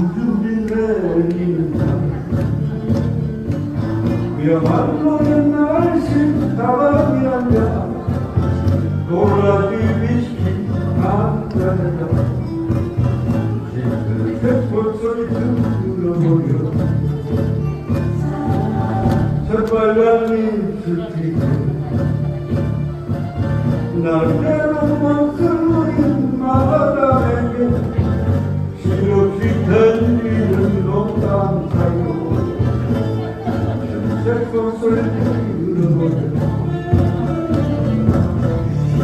내린다 그야말로 옛날식 다방이 앉아 도라지 비스킷 한잔에다 싱글색 목소리 들어보여 새빨간 립스틱 날개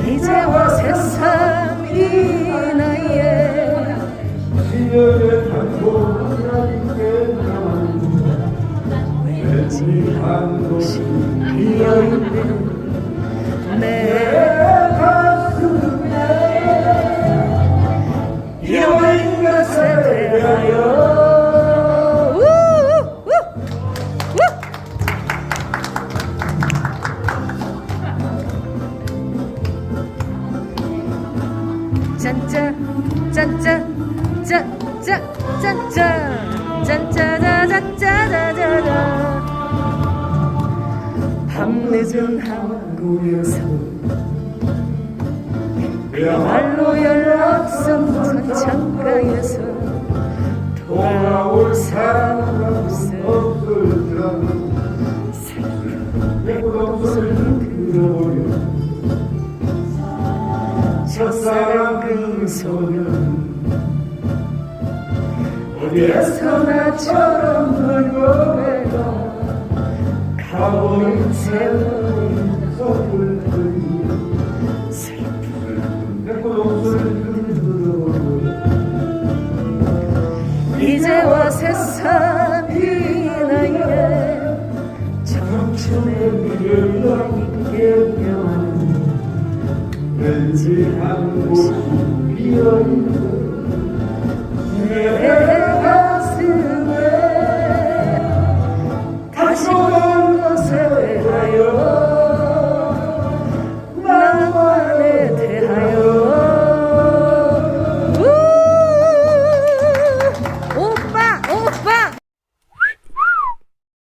이제와 세상 이 나이에 깨어난 왠지 한 곳이 비어있는 내 가슴에 이런 것에 대하여 짠짠 짠짠 짠짠 짠짠 짠짜자자짜자자자. 밤늦은 한국에서 말로 연락선 창가에서 돌아올 사람 없어 없을지 그 소년 어디에서 나처럼 내 고독소리 들어보여 이제와 세상 이 나이에 청춘의 미래가 깨어나는 왠지 한 곳이 비어있는 내 가슴에 다시